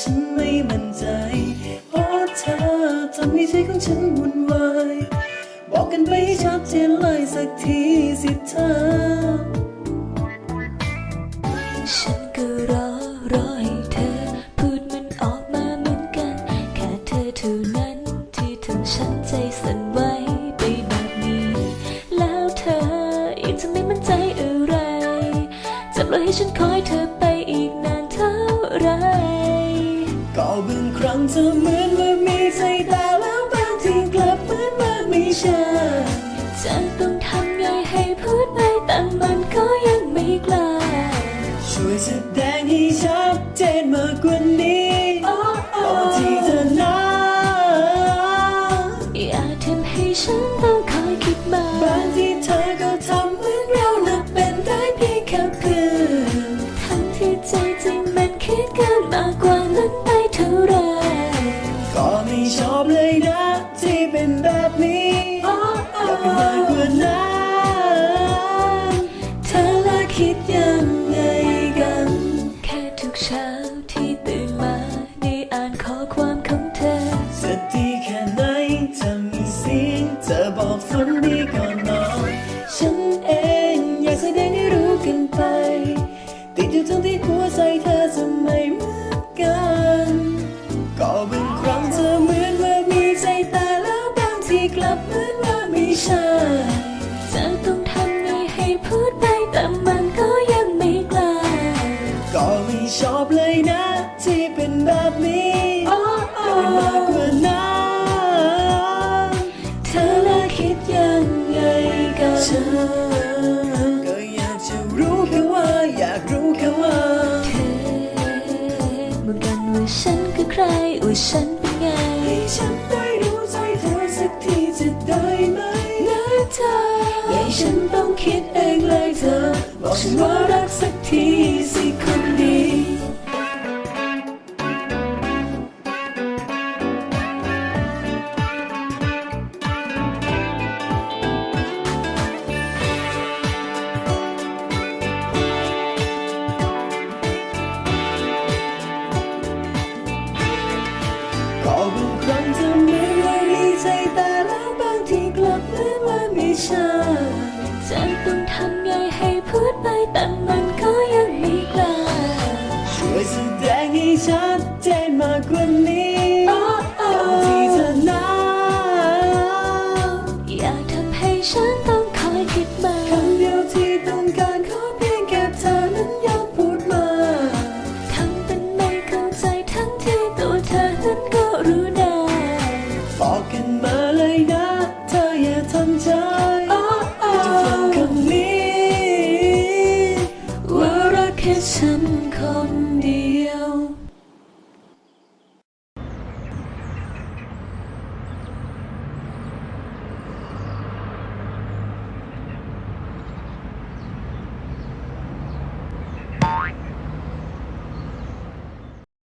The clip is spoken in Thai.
ฉันไม่มั่นใจเพราะเธอทำให้ใจของฉันวุ่นวายบอกกันไปให้ชัดเจนเลยสักทีสิเธอ ฉันก็รอรอให้เธอ พูดมันออกมาเหมือนกัน แค่เธอเท่านั้นที่ทำฉันใจสั่นไหวไปแบบนี้ แล้วเธออีกจะไม่มั่นใจอะไรจะปล่อยให้ฉันคอยเธอ ธอเหมือนว่ามีใจแต่แล้วบางทีกลับเหมือนว่าไม่ใช่จะต้องทำไงให้พูดไปแต่มันก็ยังไม่กล้าช่วยแสดงให้ชัดเจนมากกว่านี้ก่อนที่เธอนั้นอย่าทำให้ฉันต้องคอยคิดมากบางทีเธอก็ทำเหมือนเราน่ะเป็นได้เพียงแค่เพื่อนทั้งที่ใจจริงมันคิดเกินมากกว่า คิดยังไงกัน แค่ทุกเช้าที่ตื่นมาได้อ่านข้อความของเธอจะดีแค่ไหนจะมีเสียงเธอบอกฝันดีก่อนนอนฉันเองอยากแสดงให้รู้กันไป ติดอยู่ตรงที่ แบบนี้อยากเป็นมากกว่านั้นเธอละคิดยังไงกันฉันก็อยากจะรู้แค่ว่าอยากรู้แค่ว่าเธอเหมือนกันว่าฉันคือใครว่าฉันเป็นไงให้ฉันได้รู้ใจเธอสักทีจะได้ไหมนะเธอย่าให้ฉันต้องคิดเองเลยเธอบอกฉันว่ารักสักที พูดไฉันคนเดียว